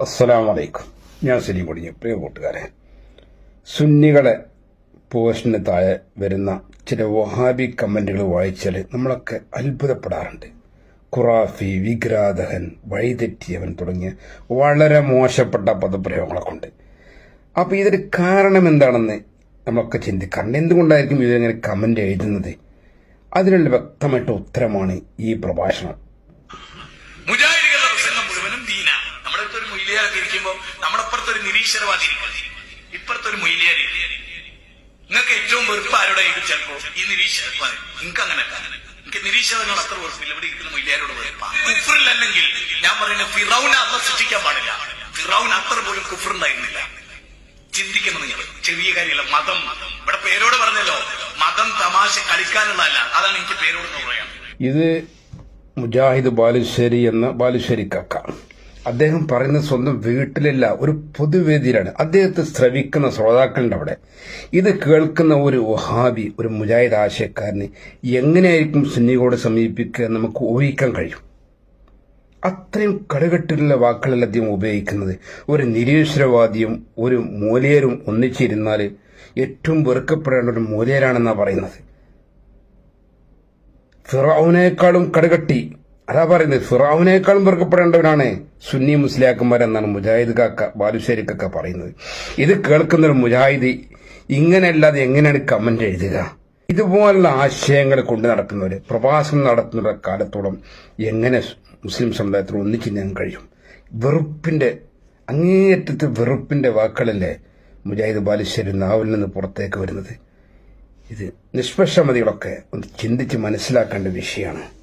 അസ്സലാം വലൈക്കും ഞാൻ സലീം കൊടിഞ്ഞു പ്രിയ കൂട്ടുകാരെ സുന്നികളെ പോസ്റ്റിന് താഴെ വരുന്ന ചില വഹാബി കമന്റുകൾ വായിച്ചാൽ നമ്മളൊക്കെ അത്ഭുതപ്പെടാറുണ്ട്. ഖുറാഫി വിഗ്രാധകൻ വഴിതെറ്റിയവൻ തുടങ്ങിയ വളരെ മോശപ്പെട്ട പദപ്രയോഗങ്ങളൊക്കെ ഉണ്ട് അപ്പോൾ ഇതിന് കാരണം എന്താണെന്ന് നമ്മളൊക്കെ ചിന്തിക്കാറുണ്ട്. എന്തുകൊണ്ടായിരിക്കും ഇവരിങ്ങനെ കമന്റ് എഴുതുന്നത്? അതിനുള്ള വ്യക്തമായിട്ട് ഉത്തരമാണ് ഈ പ്രഭാഷണം. മൊയിലിയാരൊക്കെ ഇരിക്കുമ്പോ നമ്മുടെ ഒരു നിരീശ്വരവാദി ഇരിക്കും ഇപ്പുറത്ത് ഒരു മൊയിലിയാർ നിങ്ങൾക്ക് ഏറ്റവും വെറുപ്പ് ആരോടെ ചിലപ്പോ? ഈ നിരീശ്വരവാദി നിങ്ങൾക്ക് അങ്ങനെ എനിക്ക് നിരീശ്വരനോട് അത്ര വെറുപ്പില്ല. ഇവിടെ ഇരിക്കുന്ന മൊയിലിയാരോട് വെറുപ്പാണ് ഞാൻ പറയുന്നത് ഫിറൌന അത്ര സൃഷ്ടിക്കാൻ പാടില്ല. ഫിറൌൻ അത്ര പോലും കുഫറുണ്ടായിരുന്നില്ല ചിന്തിക്കണം നിങ്ങൾ ചെറിയ കാര്യമല്ല മതം. ഇവിടെ പേരോട് പറഞ്ഞല്ലോ മതം തമാശ കളിക്കാനുള്ളതല്ല. അതാണ് എനിക്ക് പേരോട് പറയാം ഇത് മുജാഹിദ് ബാലുശ്ശേരി എന്ന ബാലുശ്ശേരി കക്ക അദ്ദേഹം പറയുന്നത് സ്വന്തം വീട്ടിലല്ല ഒരു പൊതുവേദിയിലാണ്. അദ്ദേഹത്തെ ശ്രവിക്കുന്ന ശ്രോതാക്കളുടെ അവിടെ. ഇത് കേൾക്കുന്ന ഒരു വഹാബി ഒരു മുജാഹിദ് ആശയക്കാരന് എങ്ങനെയായിരിക്കും സുന്നിയോട് സമീപിക്കുക നമുക്ക് ഊഹിക്കാൻ കഴിയും. അത്രയും കടുകെട്ടിലുള്ള വാക്കുകളല്ല അദ്ദേഹം ഉപയോഗിക്കുന്നത്. ഒരു നിരീശ്വരവാദിയും ഒരു മൂലയരും ഒന്നിച്ചിരുന്നാൽ ഏറ്റവും വെറുക്കപ്പെടേണ്ട ഒരു മൂലയരാണെന്നാണ് പറയുന്നത്. ഫിറാവുനേക്കാളും കടുകട്ടി. അതാ പറയുന്നത് ഫിറാവിനേക്കാളും വെറുക്കപ്പെടേണ്ടവനാണ് സുന്നി മുസ്ലിയാക്കന്മാരെന്നാണ് മുജാഹിദ് കാക്ക ബാലുശ്ശേരി പറയുന്നത്. ഇത് കേൾക്കുന്ന ഒരു മുജാഹിദ് ഇങ്ങനെയല്ലാതെ എങ്ങനെയാണ് കമന്റ് എഴുതുക? ഇതുപോലുള്ള ആശയങ്ങൾ കൊണ്ടു നടക്കുന്നവര് പ്രഭാഷണം നടത്തുന്ന കാലത്തോളം എങ്ങനെ മുസ്ലിം സമുദായത്തിൽ ഞാൻ കഴിയും? വെറുപ്പിന്റെ അങ്ങേയറ്റത്തെ വെറുപ്പിന്റെ വാക്കുകളല്ലേ മുജാഹിദ് ബാലുശ്ശേരി നാവിൽ നിന്ന് പുറത്തേക്ക് വരുന്നത്? ഇത് നിഷ്പക്ഷമതികളൊക്കെ ഒന്ന് ചിന്തിച്ച് മനസ്സിലാക്കേണ്ട വിഷയമാണ്.